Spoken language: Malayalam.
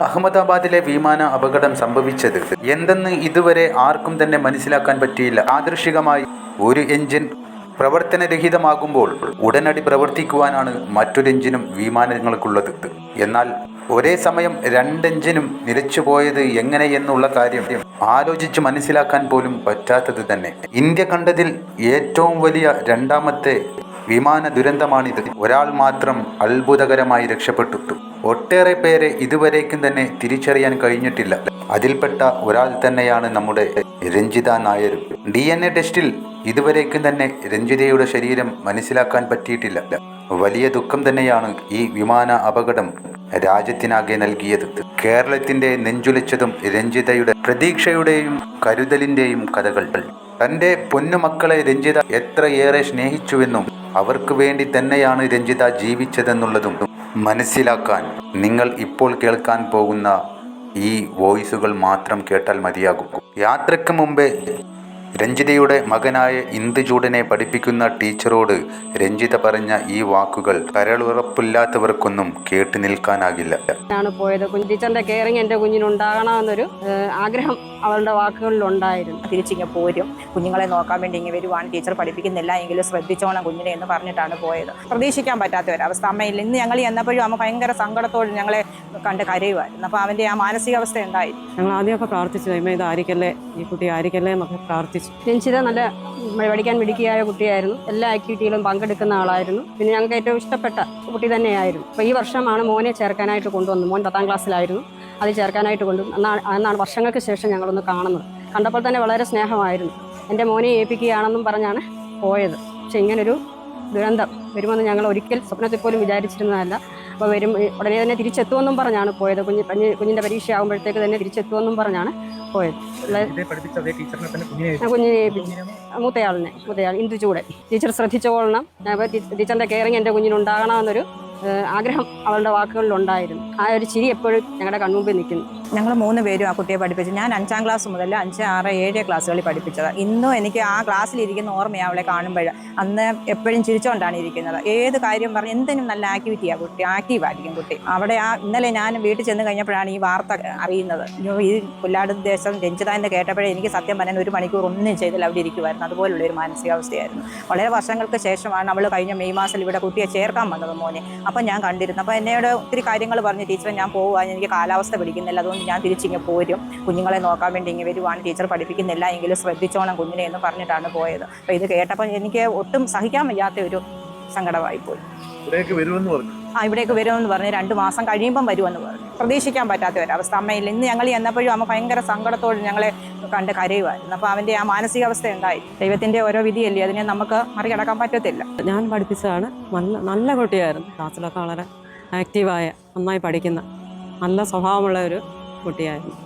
അഹമ്മദാബാദിലെ വിമാന അപകടം സംഭവിച്ചത്. എന്തെന്ന് ഇതുവരെ ആർക്കും തന്നെ മനസ്സിലാക്കാൻ പറ്റിയില്ല. ആദർശികമായി ഒരു എഞ്ചിൻ പ്രവർത്തനരഹിതമാകുമ്പോൾ ഉടനടി പ്രവർത്തിക്കുവാനാണ് മറ്റൊരു എഞ്ചിനും വിമാനങ്ങൾക്കുള്ളത്. എന്നാൽ ഒരേ സമയം രണ്ട് എഞ്ചിനും നിലച്ചുപോയത് എങ്ങനെയെന്നുള്ള കാര്യം ആലോചിച്ച് മനസ്സിലാക്കാൻ പോലും പറ്റാത്തത് തന്നെ. ഇന്ത്യ കണ്ടതിൽ ഏറ്റവും വലിയ രണ്ടാമത്തെ വിമാന ദുരന്തമാണിത്. ഒരാൾ മാത്രം അത്ഭുതകരമായി രക്ഷപ്പെട്ടു. ഒട്ടേറെ പേരെ ഇതുവരേക്കും തന്നെ തിരിച്ചറിയാൻ കഴിഞ്ഞിട്ടില്ല. അതിൽപ്പെട്ട ഒരാൾ തന്നെയാണ് നമ്മുടെ രഞ്ജിത നായരും ഡി എൻ എ ടെസ്റ്റിൽ ഇതുവരേക്കും തന്നെ രഞ്ജിതയുടെ ശരീരം മനസ്സിലാക്കാൻ പറ്റിയിട്ടില്ല. വലിയ ദുഃഖം തന്നെയാണ് ഈ വിമാന അപകടം രാജ്യത്തിനാകെ നൽകിയത്. കേരളത്തിന്റെ നെഞ്ചുലിച്ചതും രഞ്ജിതയുടെ പ്രതീക്ഷയുടെയും കരുതലിന്റെയും കഥകൾ. തന്റെ പൊന്നുമക്കളെ രഞ്ജിത എത്രയേറെ സ്നേഹിച്ചുവെന്നും അവർക്ക് വേണ്ടി തന്നെയാണ് രഞ്ജിത ജീവിച്ചതെന്നുള്ളതും മനസ്സിലാക്കാൻ നിങ്ങൾ ഇപ്പോൾ കേൾക്കാൻ പോകുന്ന ഈ വോയിസുകൾ മാത്രം കേട്ടാൽ മതിയാകും. യാത്രയ്ക്ക് മുമ്പേ രഞ്ജിതയുടെ മകനായ ഇന്ദുചൂടനെ പഠിപ്പിക്കുന്ന ടീച്ചറോട് രഞ്ജിത പറഞ്ഞ ഈ വാക്കുകൾ കരളുറപ്പില്ലാത്തവർക്കൊന്നും കേട്ടു നിൽക്കാനാകില്ല. ആണ് പോയത്. ടീച്ചറിന്റെ കെയറിങ് എന്റെ കുഞ്ഞിനുണ്ടാകണമെന്നൊരു ആഗ്രഹം അവളുടെ വാക്കുകളിലുണ്ടായിരുന്നു. തിരിച്ചിങ്ങ് പോരും. കുഞ്ഞുങ്ങളെ നോക്കാൻ വേണ്ടി ഇങ്ങനെ വരുവാണ്. ടീച്ചർ പഠിപ്പിക്കുന്നില്ല എങ്കിലും ശ്രദ്ധിച്ചോണം കുഞ്ഞിനെ എന്ന് പറഞ്ഞിട്ടാണ് പോയത്. പ്രതീക്ഷിക്കാൻ പറ്റാത്ത ഒരവസ്ഥ. അമ്മയില്ല ഇന്ന് ഞങ്ങൾ ചെന്നപ്പോഴും അമ്മ ഭയങ്കര സങ്കടത്തോട് ഞങ്ങളെ കണ്ട് കരയുമായിരുന്നു. അപ്പോൾ അവന്റെ ആ മാനസികാവസ്ഥ ഉണ്ടായി ഞങ്ങൾ ആദ്യമൊക്കെ പ്രാർത്ഥിച്ചു അമ്മ ഇത് ആയിരിക്കല്ലേ ഈ കുട്ടി ആയിരിക്കല്ലേ? എന്നൊക്കെ പ്രാർത്ഥിച്ചു രഞ്ജിത നല്ല പഠിക്കാൻ മിടുക്കിയായ കുട്ടിയായിരുന്നു. എല്ലാ ആക്ടിവിറ്റിയിലും പങ്കെടുക്കുന്ന ആളായിരുന്നു. പിന്നെ ഞങ്ങൾക്ക് ഏറ്റവും ഇഷ്ടപ്പെട്ട കുട്ടി തന്നെയായിരുന്നു. അപ്പോൾ ഈ വർഷമാണ് മോനെ ചേർക്കാനായിട്ട് കൊണ്ടുവന്നത്. മോൻ പത്താം ക്ലാസ്സിലായിരുന്നു. അത് ചേർക്കാനായിട്ട് കൊണ്ടു അന്നാണ് എന്നാണ് വർഷങ്ങൾക്ക് ശേഷം ഞങ്ങളൊന്ന് കാണുന്നത്. കണ്ടപ്പോൾ തന്നെ വളരെ സ്നേഹമായിരുന്നു. എന്റെ മോനെ ഏൽപ്പിക്കുകയാണെന്നും പറഞ്ഞാണ് പോയത്. പക്ഷെ ഇങ്ങനൊരു ദുരന്തം വരുമെന്ന് ഞങ്ങൾ ഒരിക്കൽ സ്വപ്നത്തിൽ പോലും വിചാരിച്ചിരുന്നതല്ല. അപ്പോൾ വരും. ഉടനെ തന്നെ തിരിച്ചെത്തുമെന്നും പറഞ്ഞാണ് പോയത്. കുഞ്ഞ് കുഞ്ഞ് കുഞ്ഞിന്റെ പരീക്ഷ ആകുമ്പോഴത്തേക്ക് തന്നെ തിരിച്ചെത്തുമെന്നും പറഞ്ഞാണ് പോയത്. കുഞ്ഞിനെ മൂത്തയാളിനെ മൂത്തയാൾ. ഇന്ദു ചൂടെ ടീച്ചർ ശ്രദ്ധിച്ചോളണം. ടീച്ചറിന്റെ കെയറിങ് എന്റെ കുഞ്ഞിനുണ്ടാകണമെന്നൊരു ആഗ്രഹം അവളുടെ വാക്കുകളിലുണ്ടായിരുന്നു. ആ ഒരു ചിരി എപ്പോഴും ഞങ്ങളുടെ കൺമുമ്പിൽ നിൽക്കുന്നു. ഞങ്ങൾ മൂന്ന് പേരും ആ കുട്ടിയെ പഠിപ്പിച്ചു. ഞാൻ അഞ്ചാം ക്ലാസ് മുതൽ അഞ്ച് ആറ് ഏഴ് ക്ലാസ്സുകളിൽ പഠിപ്പിച്ചത്. ഇന്നും എനിക്ക് ആ ക്ലാസ്സിലിരിക്കുന്ന ഓർമ്മയാണ് അവളെ കാണുമ്പോൾ അന്ന് എപ്പോഴും ചിരിച്ചുകൊണ്ടാണ് ഇരിക്കുന്നത്. ഏത് കാര്യം പറഞ്ഞ് എന്തിനും നല്ല ആക്ടിവിറ്റിയാണ് കുട്ടി. ആക്റ്റീവായിരിക്കും കുട്ടി. അവിടെ ആ ഇന്നലെ ഞാൻ വീട്ടിൽ ചെന്ന് കഴിഞ്ഞപ്പോഴാണ് ഈ വാർത്ത അറിയുന്നത്. ഈ പുല്ലാട് ദേശം രഞ്ജിത എന്ന് കേട്ടപ്പോഴേ എനിക്ക് സത്യം പറഞ്ഞാൽ ഒരു മണിക്കൂർ ഒന്നും ചെയ്തില്ല. അവിടെ ഇരിക്കുമായിരുന്നു അതുപോലുള്ള ഒരു മാനസികാവസ്ഥയായിരുന്നു. വളരെ വർഷങ്ങൾക്ക് ശേഷമാണ് അവൾ കഴിഞ്ഞ മെയ് മാസത്തിൽ ഇവിടെ കുട്ടിയെ ചേർക്കാൻ വന്നത് മോനെ. അപ്പം ഞാൻ കണ്ടിരുന്നു. അപ്പോൾ എന്നോട് ഒത്തിരി കാര്യങ്ങൾ പറഞ്ഞു ടീച്ചർ ഞാൻ പോവുകയാണ് എനിക്ക് കാലാവസ്ഥ പിടിക്കുന്നില്ല. അതുകൊണ്ട് ഞാൻ തിരിച്ചിങ്ങ് പോരും. കുഞ്ഞുങ്ങളെ നോക്കാൻ വേണ്ടി ഇങ്ങനെ വരുവാണ്. ടീച്ചർ പഠിപ്പിക്കുന്നില്ല. എങ്കിലും ശ്രദ്ധിച്ചോണം കുഞ്ഞിനെ എന്ന് പറഞ്ഞിട്ടാണ് പോയത്. അപ്പോൾ ഇത് കേട്ടപ്പോൾ എനിക്ക് ഒട്ടും സഹിക്കാൻ വയ്യാത്ത ഒരു സങ്കടമായി പോയി ഇവിടേക്ക് വരുമെന്ന് പറഞ്ഞു. ആ ഇവിടേക്ക് വരുമെന്ന് പറഞ്ഞു രണ്ട് മാസം കഴിയുമ്പം വരുമെന്ന് പറഞ്ഞു. പ്രതീക്ഷിക്കാൻ പറ്റാത്ത ഒരവസ്ഥ അമ്മയില്ല ഇന്ന് ഞങ്ങൾ ചെന്നപ്പോഴും അമ്മ ഭയങ്കര സങ്കടത്തോട് ഞങ്ങളെ കണ്ട് കരയുമായിരുന്നു അപ്പോൾ അവന്റെ ആ മാനസികാവസ്ഥ ഉണ്ടായി ദൈവത്തിന്റെ ഓരോ വിധിയല്ലേ? അതിനെ നമുക്ക് മറികടക്കാൻ പറ്റത്തില്ല. ഞാൻ പഠിപ്പിച്ചതാണ് നല്ല നല്ല കുട്ടിയായിരുന്നു. ക്ലാസ്സിലൊക്കെ വളരെ ആക്റ്റീവായ നന്നായി പഠിക്കുന്ന നല്ല സ്വഭാവമുള്ള ഒരു കുട്ടിയായിരുന്നു.